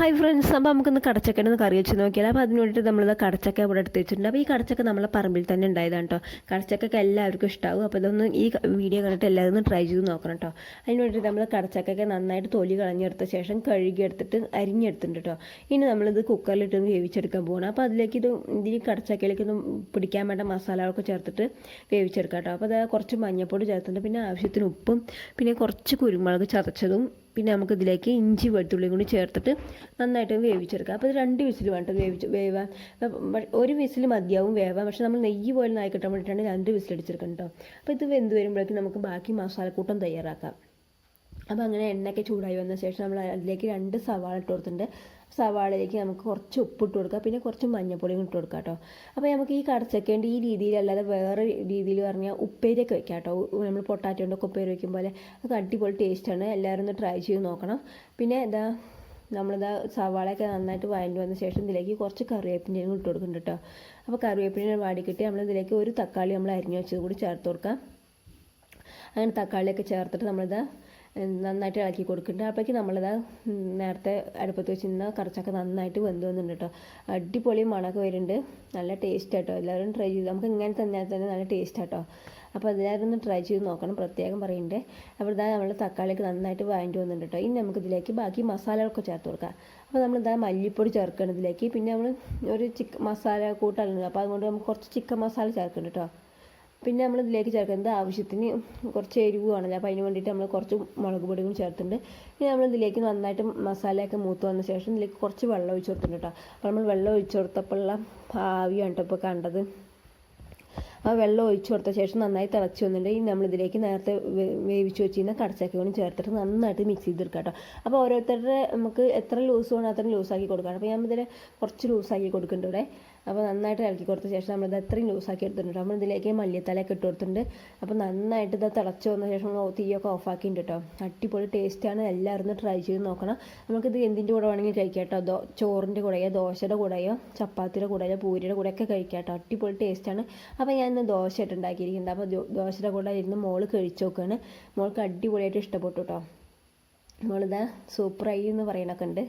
Hi friends അപ്പോൾ നമുക്കൊന്ന് കടച്ചക്കയുടെ കറി വെച്ച് നോക്കിയാൽ അപ്പോൾ അതിന് വേണ്ടിയിട്ട് നമ്മളിത് കടച്ചക്ക ഇവിടെ എടുത്ത് വെച്ചിട്ടുണ്ട്. അപ്പോൾ ഈ കടച്ചക്ക നമ്മളെ പറമ്പിൽ തന്നെ ഉണ്ടായതാണ് കേട്ടോ കടച്ചക്കൊക്കെ എല്ലാവർക്കും ഇഷ്ടമാവും അപ്പോൾ ഇതൊന്ന് ഈ വീഡിയോ കണ്ടിട്ട് എല്ലാവരും ഒന്ന് ട്രൈ ചെയ്ത് നോക്കണം കേട്ടോ അതിന് വേണ്ടിയിട്ട് നമ്മൾ കടച്ചക്കൊക്കെ നന്നായിട്ട് തൊലി കളഞ്ഞെടുത്ത ശേഷം കഴുകിയെടുത്തിട്ട് അരിഞ്ഞെടുത്തിട്ടുണ്ട് കേട്ടോ ഇനി നമ്മളിത് കുക്കറിലിട്ട് വേവിച്ചെടുക്കാൻ പോകണം അപ്പോൾ അതിലേക്ക് ഇത് ഇതിന് കടച്ചക്കയിലേക്ക് ഒന്ന് പിടിക്കാൻ വേണ്ട മസാലകളൊക്കെ ചേർത്തിട്ട് വേവിച്ചെടുക്കാം കേട്ടോ അപ്പോൾ അത് കുറച്ച് മഞ്ഞൾപ്പൊടി ചേർത്തിട്ടുണ്ട്. പിന്നെ ആവശ്യത്തിന് ഉപ്പും പിന്നെ കുറച്ച് കുരുമുളക് ചതച്ചതും പിന്നെ നമുക്ക് ഇതിലേക്ക് ഇഞ്ചി വെളുത്തുള്ളിയും കൂടി ചേർത്തിട്ട് നന്നായിട്ട് വേവിച്ചെടുക്കുക അപ്പോൾ ഇത് രണ്ട് വിസിൽ വേണ്ട വേവിച്ച് വേവാൻ. ഒരു വിസിൽ മതിയാവും വേവാൻ. പക്ഷേ നമ്മൾ നെയ്യ് പോലെ നായി വേണ്ടിയിട്ടാണ് രണ്ട് വിസിൽ അടിച്ചെടുക്കുന്നത് കേട്ടോ. അപ്പോൾ ഇത് വെന്ത് വരുമ്പോഴേക്കും നമുക്ക് ബാക്കി മസാലക്കൂട്ടം തയ്യാറാക്കാം. അപ്പോൾ അങ്ങനെ എണ്ണയൊക്കെ ചൂടായി വന്ന ശേഷം നമ്മൾ അതിലേക്ക് രണ്ട് സവാള ഇട്ട് കൊടുത്തിട്ടുണ്ട്. സവാളയിലേക്ക് നമുക്ക് കുറച്ച് ഉപ്പിട്ട് കൊടുക്കുക പിന്നെ കുറച്ച് മഞ്ഞൾപ്പൊടിയും ഇട്ട് കൊടുക്കുക കേട്ടോ. അപ്പോൾ നമുക്ക് ഈ കടച്ചക്കേണ്ട ഈ രീതിയിൽ അല്ലാതെ വേറെ രീതിയിൽ പറഞ്ഞാൽ ഉപ്പേരിയൊക്കെ വെക്കാം കേട്ടോ. നമ്മൾ പൊട്ടാറ്റോണ്ടൊക്കെ ഉപ്പേരി വയ്ക്കും പോലെ. അത് അടിപൊളി ടേസ്റ്റാണ് എല്ലാവരും ഒന്ന് ട്രൈ ചെയ്ത് നോക്കണം. പിന്നെ എന്താ നമ്മളിതാ സവാളയൊക്കെ നന്നായിട്ട് വഴഞ്ഞു വന്ന ശേഷം ഇതിലേക്ക് കുറച്ച് കറിവേപ്പിന്റെയും ഇട്ട് കൊടുക്കുന്നുണ്ട് കേട്ടോ. അപ്പോൾ കറിവേപ്പിന്റെ വാടിക്കിട്ടി നമ്മൾ ഇതിലേക്ക് ഒരു തക്കാളി നമ്മൾ അരിഞ്ഞു വെച്ചത് കൂടി ചേർത്ത് കൊടുക്കാം. അങ്ങനെ തക്കാളിയൊക്കെ ചേർത്തിട്ട് നമ്മളിത് നന്നായിട്ട് ഇളക്കി കൊടുക്കുന്നുണ്ട്. അപ്പോഴേക്ക് നമ്മളിത് നേരത്തെ അടുപ്പത്ത് വെച്ചിരുന്ന കറച്ചൊക്കെ നന്നായിട്ട് വെന്ത് വന്നിട്ടുണ്ട് കേട്ടോ അടിപൊളി മണമൊക്കെ വരുന്നുണ്ട്. നല്ല ടേസ്റ്റ് ആട്ടോ. എല്ലാവരും ട്രൈ ചെയ്ത് നമുക്ക് ഇങ്ങനെ തന്നാൽ തന്നെ നല്ല ടേസ്റ്റ് ആട്ടോ. അപ്പോൾ എല്ലാവരും ഒന്ന് ട്രൈ ചെയ്ത് നോക്കണം പ്രത്യേകം പറയുന്നുണ്ട് അപ്പോൾ ഇതാ നമ്മൾ തക്കാളിക്ക് നന്നായിട്ട് വാങ്ങിട്ട് വന്നിട്ടുണ്ട് കേട്ടോ ഇനി നമുക്ക് ഇതിലേക്ക് ബാക്കി മസാലകളൊക്കെ ചേർത്ത് കൊടുക്കാം. അപ്പോൾ നമ്മൾ ഇതാ മല്ലിപ്പൊടി ചേർക്കണം ഇതിലേക്ക്. പിന്നെ നമ്മൾ ഒരു ചിക്കൻ മസാല കൂട്ടാണ് അപ്പോൾ അതുകൊണ്ട് നമുക്ക് കുറച്ച് ചിക്കൻ മസാല ചേർക്കുന്നുണ്ട് കേട്ടോ പിന്നെ നമ്മൾ ഇതിലേക്ക് ചേർക്കുന്നത് ആവശ്യത്തിന് കുറച്ച് എരിവ് വേണമല്ലോ അപ്പോൾ അതിന് വേണ്ടിയിട്ട് നമ്മൾ കുറച്ച് മുളക് പൊടിയും ചേർത്തിട്ടുണ്ട്. പിന്നെ നമ്മൾ ഇതിലേക്ക് നന്നായിട്ട് മസാലയൊക്കെ മൂത്ത് വന്ന ശേഷം ഇതിലേക്ക് കുറച്ച് വെള്ളം ഒഴിച്ച് കൊടുത്തിട്ടുണ്ട് കേട്ടോ. അപ്പോൾ നമ്മൾ വെള്ളം ഒഴിച്ച് കൊടുത്തപ്പോഴുള്ള ആവിയാണ് കേട്ടോ ഇപ്പോൾ കണ്ടത്. ആ വെള്ളം ഒഴിച്ച് കൊടുത്ത ശേഷം നന്നായി തിളച്ച് നമ്മൾ നമ്മളിതിലേക്ക് നേരത്തെ വേവിച്ച് വെച്ചിരുന്ന കടച്ചക്ക കൂടി ചേർത്തിട്ട് നന്നായിട്ട് മിക്സ് ചെയ്തെടുക്കാം കേട്ടോ. അപ്പോൾ ഓരോരുത്തരുടെ നമുക്ക് എത്ര ലൂസ് വേണം അത്ര ലൂസാക്കി കൊടുക്കാം. അപ്പോൾ ഞാൻ ഇതിൽ കുറച്ച് ലൂസാക്കി കൊടുക്കുന്നുണ്ട് ഇവിടെ. അപ്പോൾ നന്നായിട്ട് ഇളക്കി കൊടുത്ത ശേഷം നമ്മളിത് അത്രയും ലൂസാക്കി എടുത്തിട്ടുണ്ട് നമ്മൾ ഇതിലേക്ക് മല്ലിത്തലയൊക്കെ ഇട്ട് കൊടുത്തിട്ടുണ്ട്. അപ്പോൾ നന്നായിട്ട് ഇത് തിളച്ച് വന്ന ശേഷം നമ്മൾ തീയൊക്കെ ഓഫാക്കിയിട്ടുണ്ട് കേട്ടോ. അടിപൊളി ടേസ്റ്റാണ് എല്ലാവരും ട്രൈ ചെയ്ത് നോക്കണം. നമുക്കിത് എന്തിന്റെ കൂടെ വേണമെങ്കിൽ കഴിക്കാം കേട്ടോ. ചോറിന്റെ കൂടെയോ ദോശയുടെ കൂടെയോ ചപ്പാത്തിയുടെ കൂടെയോ പൂരിയുടെ കൂടെയൊക്കെ കഴിക്കാം കേട്ടോ. അടിപൊളി ടേസ്റ്റാണ് അപ്പോൾ ഞാൻ ഇന്ന് ദോശ ആയിട്ട് ഉണ്ടാക്കിയിരിക്കുന്നുണ്ട്. അപ്പോൾ ദോശയുടെ കൂടെ ഇരുന്ന് മോൾ കഴിച്ചു നോക്കുകയാണ് മോൾക്ക് അടിപൊളിയായിട്ട് ഇഷ്ടപ്പെട്ടു കേട്ടോ. മോളിത് സൂപ്പറായി എന്ന് പറയണൊക്കെ ഉണ്ട്.